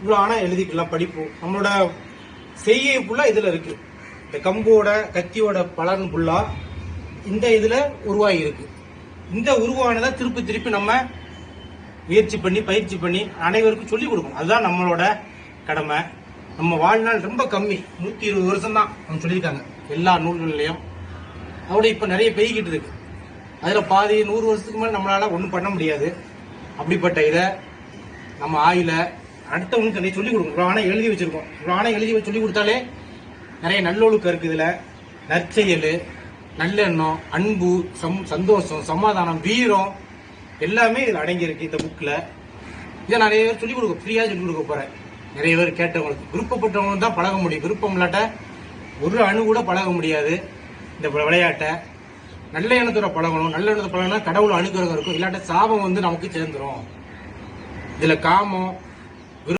இவ்வளோ ஆனால் எழுதிக்கலாம் படிப்போம் நம்மளோட செய்யை ஃபுல்லாக இதில் இருக்கு. இந்த கம்போட கத்தியோட பலன் ஃபுல்லாக இந்த இதில் உருவாகி இருக்கு. இந்த உருவானதை திருப்பி திருப்பி நம்ம முயற்சி பண்ணி பயிற்சி பண்ணி அனைவருக்கும் சொல்லிக் கொடுக்கணும். அதுதான் நம்மளோட கடமை. நம்ம வாழ்நாள் ரொம்ப கம்மி. நூற்றி இருபது வருஷம் தான் அவங்க சொல்லியிருக்காங்க. எல்லா நூல்கள்லையும். அதோட இப்போ நிறைய பெருகிட்டு இருக்கு. அதில் பாதி நூறு வருஷத்துக்கு மேலே நம்மளால் ஒன்றும் பண்ண முடியாது. அப்படிப்பட்ட இதை நம்ம ஆயில அடுத்தவங்களுக்கு நீ சொல்லிக் கொடுக்கணும் இவ்வளோ எழுதி வச்சிருக்கோம். இவ்வளோ ஆனால் எழுதி வச்சு சொல்லிக் கொடுத்தாலே நிறைய நல்லொழுக்கம் இருக்குது இதில். நற்செயல் நல்லெண்ணம் அன்பு சம் சந்தோஷம் சமாதானம் வீரம் எல்லாமே இதில் அடங்கியிருக்கு இந்த புக்கில் இதை நிறைய பேர் சொல்லிக் கொடுக்க ஃப்ரீயாக சொல்லிக் கொடுக்க போகிறேன் நிறைய பேர் கேட்டவங்களுக்கு. விருப்பப்பட்டவங்க தான் பழக முடியும். விருப்பம் இல்லாட்ட ஒரு அணு கூட பழக முடியாது. இந்த விளையாட்டை. நல்ல எண்ணத்தோட பழகணும். நல்ல எண்ணத்தை பழகினா கடவுள் அனுகிரகம் இருக்கும். இல்லாட்ட சாபம் வந்து நமக்கு சேர்ந்துரும். இதில் காமம்